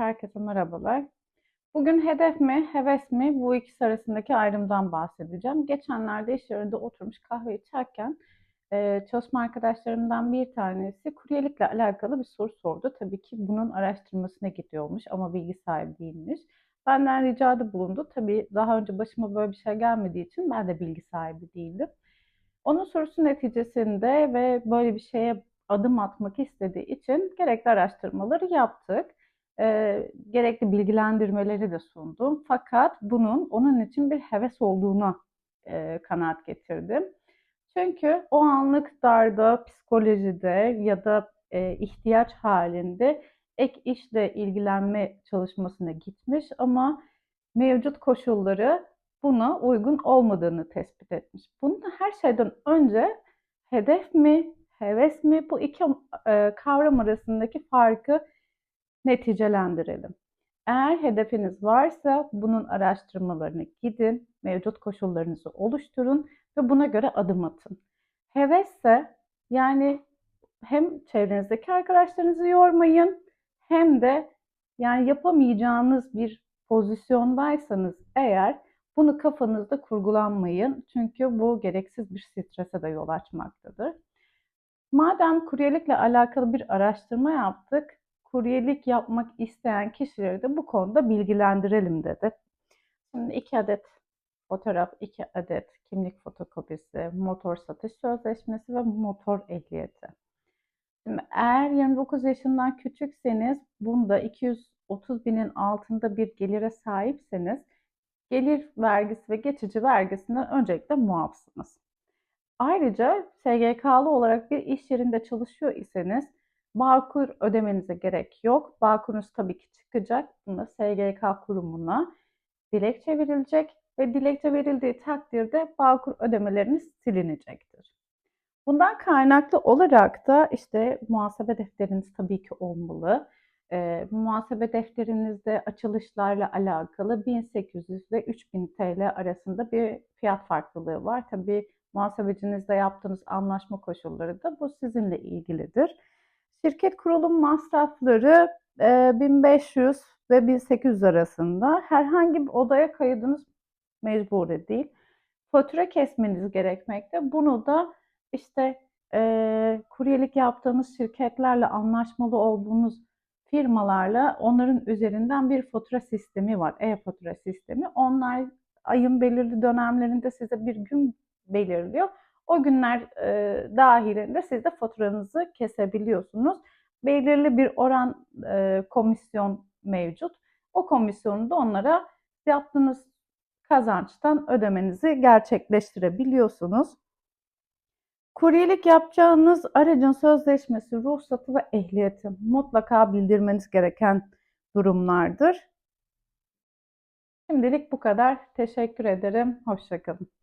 herkese merhabalar. Bugün hedef mi, heves mi bu ikisi arasındaki ayrımdan bahsedeceğim. Geçenlerde iş yerinde oturmuş kahve içerken e, çalışma arkadaşlarımdan bir tanesi kuryelikle alakalı bir soru sordu. Tabii ki bunun araştırmasına gidiyormuş ama bilgi sahibi değilmiş. Benden ricada bulundu. Tabii daha önce başıma böyle bir şey gelmediği için ben de bilgi sahibi değildim. Onun sorusu neticesinde ve böyle bir şeye adım atmak istediği için gerekli araştırmaları yaptık. E, gerekli bilgilendirmeleri de sundum. Fakat bunun onun için bir heves olduğuna e, kanaat getirdim. Çünkü o anlık darda, psikolojide ya da e, ihtiyaç halinde ek işle ilgilenme çalışmasına gitmiş ama mevcut koşulları buna uygun olmadığını tespit etmiş. Bunu da her şeyden önce hedef mi, heves mi bu iki e, kavram arasındaki farkı neticelendirelim. Eğer hedefiniz varsa bunun araştırmalarını gidin, mevcut koşullarınızı oluşturun ve buna göre adım atın. Hevesse yani hem çevrenizdeki arkadaşlarınızı yormayın hem de yani yapamayacağınız bir pozisyondaysanız eğer bunu kafanızda kurgulanmayın. Çünkü bu gereksiz bir strese de yol açmaktadır. Madem kuryelikle alakalı bir araştırma yaptık, kuryelik yapmak isteyen kişileri de bu konuda bilgilendirelim dedi. Şimdi iki adet fotoğraf, iki adet kimlik fotokopisi, motor satış sözleşmesi ve motor ehliyeti. Şimdi eğer 29 yaşından küçükseniz bunda 230 binin altında bir gelire sahipseniz gelir vergisi ve geçici vergisinden öncelikle muafsınız. Ayrıca SGK'lı olarak bir iş yerinde çalışıyor iseniz Bağkur ödemenize gerek yok. Bağkurunuz tabii ki çıkacak. Buna SGK kurumuna dilekçe verilecek ve dilekçe verildiği takdirde Bağkur ödemeleriniz silinecektir. Bundan kaynaklı olarak da işte muhasebe defteriniz tabii ki olmalı. E, muhasebe defterinizde açılışlarla alakalı 1800 ve 3000 TL arasında bir fiyat farklılığı var. Tabii muhasebecinizle yaptığınız anlaşma koşulları da bu sizinle ilgilidir. Şirket kurulum masrafları 1500 e, ve 1800 arasında. Herhangi bir odaya kaydınız mecburi değil. Fatura kesmeniz gerekmekte. Bunu da işte e, kuryelik yaptığınız şirketlerle anlaşmalı olduğunuz firmalarla onların üzerinden bir fatura sistemi var. E-fatura sistemi. Onlar ayın belirli dönemlerinde size bir gün belirliyor. O günler e, dahilinde siz de faturanızı kesebiliyorsunuz. Belirli bir oran e, komisyon mevcut. O komisyonu da onlara yaptığınız kazançtan ödemenizi gerçekleştirebiliyorsunuz. Kuryelik yapacağınız aracın sözleşmesi, ruhsatı ve ehliyeti mutlaka bildirmeniz gereken durumlardır. Şimdilik bu kadar. Teşekkür ederim. Hoşçakalın.